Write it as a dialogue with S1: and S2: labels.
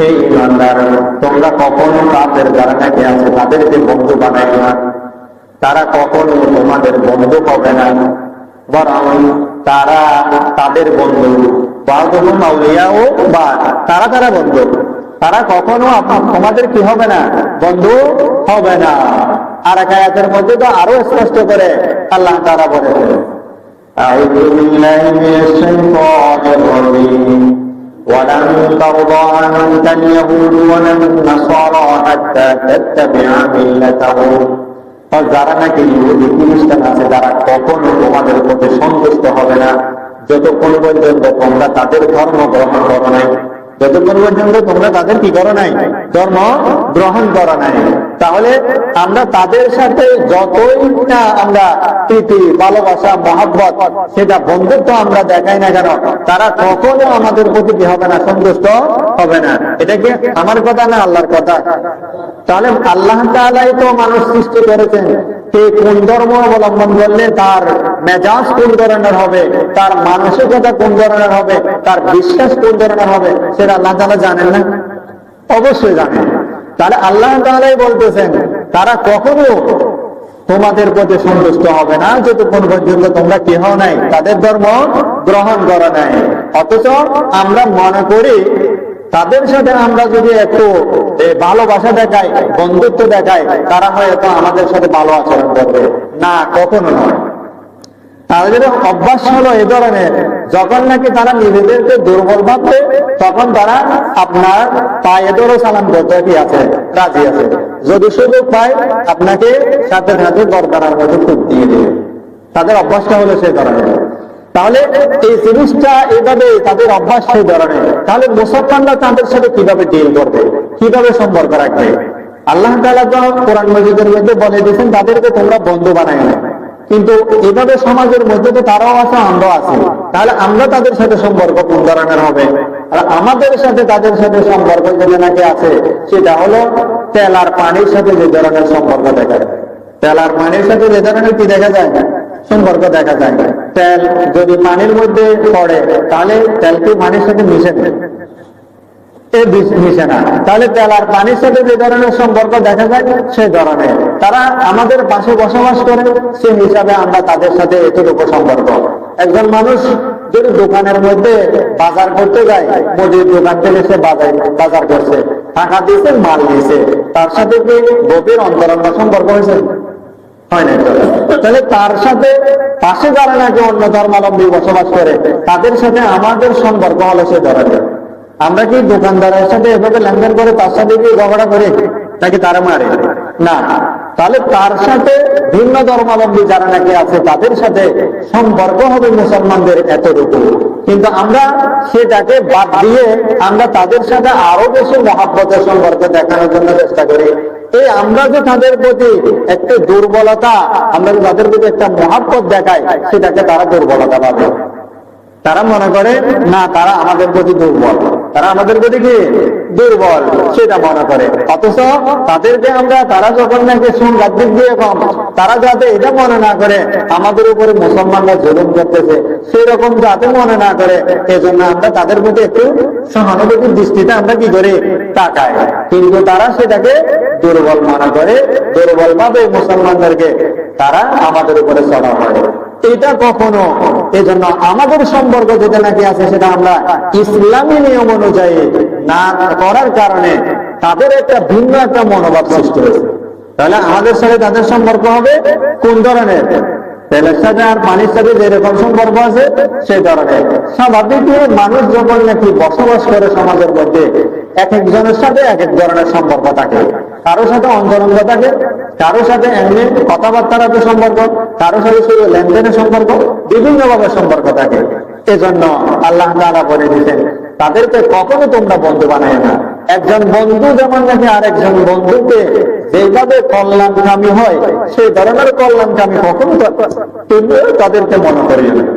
S1: হে ইমানদার, তোমরা কখনো তাদের যারা আছে তাদেরকে বন্ধু বানাই না। তারা কখনো তোমাদের বন্ধু হবে না। বরং তারা তাদের বন্ধু। বাদুহু মাউলিয়াও বা, তারা তারা বন্ধু। তারা কখনো তোমাদের কি হবে না? বন্ধু হবে না। আর এক আয়াতের মধ্যে তো আরও স্পষ্ট করে আল্লাহ তারা বলেছেন ترضى عنك اليهود ولا النصارى حتى تتبع ملتهم আর যারা নাকি ইহুদি খ্রিস্টান আছে তারা কখনো তোমাদের প্রতি সন্তুষ্ট হবে না যতক্ষণ পর্যন্ত তোমরা তাদের ধর্ম গ্রহণ করো নাই যতক্ষণ পর্যন্ত তোমরা তাদের কি করো নাই? ধর্ম গ্রহণ করো নাই। তাহলে আমরা তাদের সাথে যতই না আমরা প্রীতি, ভালোবাসা, মহাব্বত, সেটা বন্ধুত্ব আমরা দেখাই না কেন, তারা কখনো আমাদের প্রতি কি হবে না, সন্তুষ্ট হবে না। এটা কি আমার কথা না আল্লাহর কথা? তাহলে আল্লাহ তাআলাই তো মানুষ সৃষ্টি করেছেন। কে কোন ধর্ম অবলম্বন করলে তার মেজাজ কোন ধরনের হবে? তার মানসিকতা কোন ধরনের হবে? তার বিশ্বাস কোন ধরনের হবে? সেটা আল্লাহ তাআলা জানেন না? অবশ্যই জানেন। তাহলে আল্লাহ তাআলাই বলতেছেন, তারা কখনো তোমাদের প্রতি সন্তুষ্ট হবে না, যতক্ষণ পর্যন্ত তোমরা কি হও নাই, তাদের ধর্ম গ্রহণ করো নাই। অথচ আমরা মনে করি, তাদের সাথে আমরা যদি একটু ভালোবাসা দেখাই, বন্ধুত্ব দেখাই, তারা হয়তো আমাদের সাথে ভালো আচরণ করবে। না, কখনো নয়। তাদের অভ্যাস হলো এই ধরনের। যখন নাকি তারা নিজেদেরকে দুর্বল ভাববে তখন তারা আপনার পায়ে ধরে সালাম করতে আছে, রাজি আছে। যদি সুযোগ পায়, আপনাকে সাথে সাথে দরকারের মধ্যে খুব দিয়ে দেবে। তাদের অভ্যাসটা হলো সেই ধরনের। তাহলে এই জিনিসটা এইভাবে তাদের অভ্যাস সেই ধরনের। তাহলে মুসলমানরা তাদের সাথে কীভাবে ডিল করবে? কীভাবে সম্পর্ক রাখবে? আল্লাহ তাআলা তো কোরআন মজিদের মধ্যে বলে দিয়েছেন, তাদেরকে তোমরা বন্ধু বানাই না কিন্তু এভাবে সমাজের মধ্যে তো তারাও আছে, আমরাও আছি। তাহলে আমরা তাদের সাথে সম্পর্ক কোন ধরনের হবে? আর আমাদের সাথে তাদের সাথে সম্পর্ক যেটা নাকি আছে, সেটা হলো তেল আর পানির সাথে যে ধরনের সম্পর্ক দেখা যায়। তেল আর পানির সাথে যে ধরনের কি দেখা যায়? না সম্পর্ক দেখা যায়। তেল যদি পানির মধ্যে পড়ে, তাহলে তেল কি পানির সাথে মিশে বিষ- তাহলে তেল আর পানির সাথে যে ধরনের সম্পর্ক দেখা যায় সেই ধরনের। তারা আমাদের পাশে বসবাস করে সে হিসাবে আমরা তাদের সাথে এতটুকু সম্পর্ক। একজন মানুষ যদি দোকানের মধ্যে বাজার করতে যায় মুদির দোকান থেকে সে বাজার বাজার করছে। টাকা দিয়েছে, মাল দিয়েছে। তার সাথে কি গভীর অন্তরঙ্গ সম্পর্ক হয়েছে? হয় তাহলে তার সাথে পাশে যারা নাকি অন্য ধর্মাবলম্বী বসবাস করে, তাদের সাথে আমাদের সম্পর্ক হলো সে ধরনের। আমরা কি দোকানদারের সাথে এভাবে লেনদেন করে তার সাথে কি ঝগড়া করে? নাকি তারা মারে? না। তাহলে তার সাথে ভিন্ন ধর্মাবলম্বী যারা নাকি আছে, তাদের সাথে সম্পর্ক হবে মুসলমানদের এতটুকু। কিন্তু আমরা সেটাকে বাদ দিয়ে আমরা তাদের সাথে আরও বেশি মহাব্বতের সম্পর্ক দেখানোর জন্য চেষ্টা করি। এই আমরা যে তাদের প্রতি একটা দুর্বলতা, আমরা তাদের প্রতি একটা মহাব্বত দেখাই, সেটাকে তারা দুর্বলতা পাবে তারা মনে করে, না, তারা আমাদের প্রতি দুর্বল। তারা আমাদের প্রতি দুর্বল, সেটা মনে করে। অথচ তাদেরকে আমরা, তারা যখন নাকি সংঘাত দিক দিয়ে কম তারা যাতে এটা মনে না করে, আমাদের উপরে মুসলমানরা জুলুম করতেছে সেই রকম যাতে মনে না করে, এজন্য আমরা তাদের প্রতি একটু সহানুভূতির দৃষ্টিতে আমরা কি করি? তাকাই। কিন্তু তারা সেটাকে দুর্বল মনে করে দুর্বল ভাবে মুসলমানদেরকে তারা আমাদের উপরে চড়া হয় এটা কখনো এই জন্য আমাদের সম্পর্ক যেটা নাকি আছে সেটা আমরা ইসলামী নিয়ম অনুযায়ী না করার কারণে তাদের একটা ভিন্ন একটা মনোভাব সৃষ্টি হয়েছে। তাহলে আমাদের সাথে তাদের সম্পর্ক হবে কোন ধরনের? তেলের সাথে আর পানির সাথে যেরকম সম্পর্ক আছে সেই ধরনের। স্বাভাবিক মানুষ যখন নাকি বসবাস করে সমাজের মধ্যে এক একজনের সাথে এক এক ধরনের সম্পর্ক থাকে। কারও সাথে অন্তরঙ্গ থাকে কারও সাথে এমনি কথাবার্তার একটা সম্পর্ক কারও সাথে শুধু লেনদেনের সম্পর্ক বিভিন্ন ভাবে সম্পর্ক থাকে। এজন্য আল্লাহ তাআলা বলে দিয়েছেন, তাদেরকে কখনো তোমরা বন্ধু বানায় না। একজন বন্ধু যেমন নাকি আরেকজন বন্ধুকে যেভাবে কল্যাণকামী হয়, সেই ধরনের কল্যাণকামী কখনো তো- তোমরা তাদেরকে মনে করিও না।